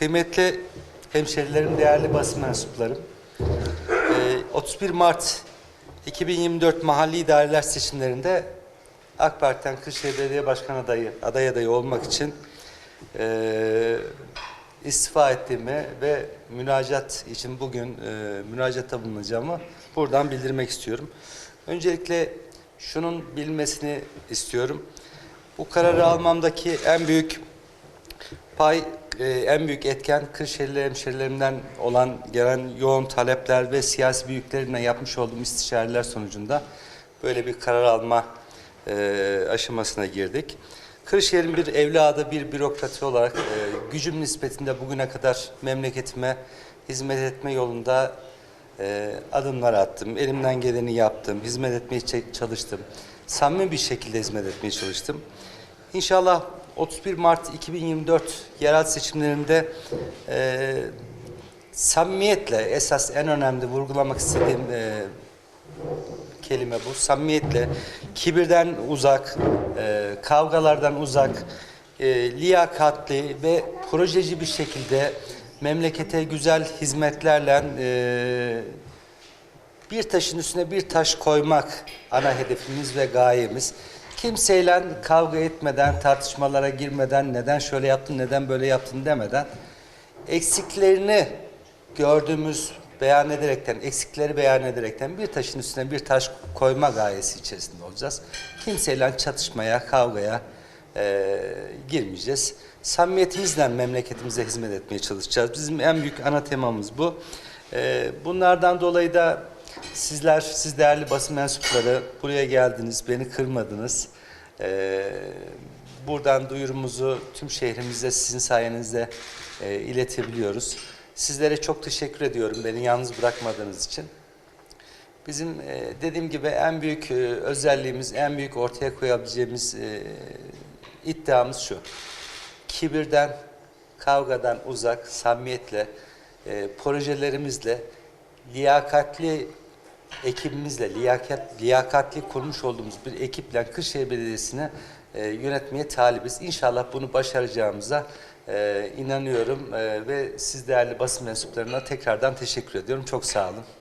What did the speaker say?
Kıymetli hemşerilerim, değerli basın mensuplarım. Ee, 31 Mart 2024 mahalli idareler seçimlerinde AK Parti'den Kırşehir Belediye Başkan adayı, aday adayı olmak için e, istifa ettiğimi ve müracaat için bugün e, müracaatta bulunacağımı buradan bildirmek istiyorum. Öncelikle şunun bilmesini istiyorum. Bu kararı almamdaki en büyük pay e, en büyük etken Kırşehirli hemşerilerimden olan gelen yoğun talepler ve siyasi büyüklerimle yapmış olduğum istişareler sonucunda böyle bir karar alma e, aşamasına girdik. Kırşehir'in bir evladı, bir bürokratı olarak e, gücüm nispetinde bugüne kadar memleketime hizmet etme yolunda e, adımlar attım. Elimden geleni yaptım. Hizmet etmeye çalıştım. Samimi bir şekilde hizmet etmeye çalıştım. İnşallah 31 Mart 2024 yerel seçimlerinde e, samimiyetle esas en önemli vurgulamak istediğim e, kelime bu. Samimiyetle, kibirden uzak, e, kavgalardan uzak, e, liyakatli ve projeci bir şekilde memlekete güzel hizmetlerle e, bir taşın üstüne bir taş koymak ana hedefimiz ve gayemiz. Kimseyle kavga etmeden, tartışmalara girmeden, neden şöyle yaptın, neden böyle yaptın demeden eksiklerini gördüğümüz beyan ederekten, eksikleri beyan ederekten bir taşın üstüne bir taş koyma gayesi içerisinde olacağız. Kimseyle çatışmaya, kavgaya e, girmeyeceğiz. Samimiyetimizle memleketimize hizmet etmeye çalışacağız. Bizim en büyük ana temamız bu. E, bunlardan dolayı da sizler, siz değerli basın mensupları buraya geldiniz, beni kırmadınız. E, buradan duyurumuzu tüm şehrimize sizin sayenizde e, iletebiliyoruz. Sizlere çok teşekkür ediyorum beni yalnız bırakmadığınız için. Bizim e, dediğim gibi en büyük e, özelliğimiz, en büyük ortaya koyabileceğimiz e, iddiamız şu. Kibirden, kavgadan uzak, samimiyetle, e, projelerimizle, liyakatli ekibimizle, liyakat, liyakatli kurmuş olduğumuz bir ekiple Kırşehir Belediyesi'ni e, yönetmeye talibiz. İnşallah bunu başaracağımıza e, inanıyorum e, ve siz değerli basın mensuplarına tekrardan teşekkür ediyorum. Çok sağ olun.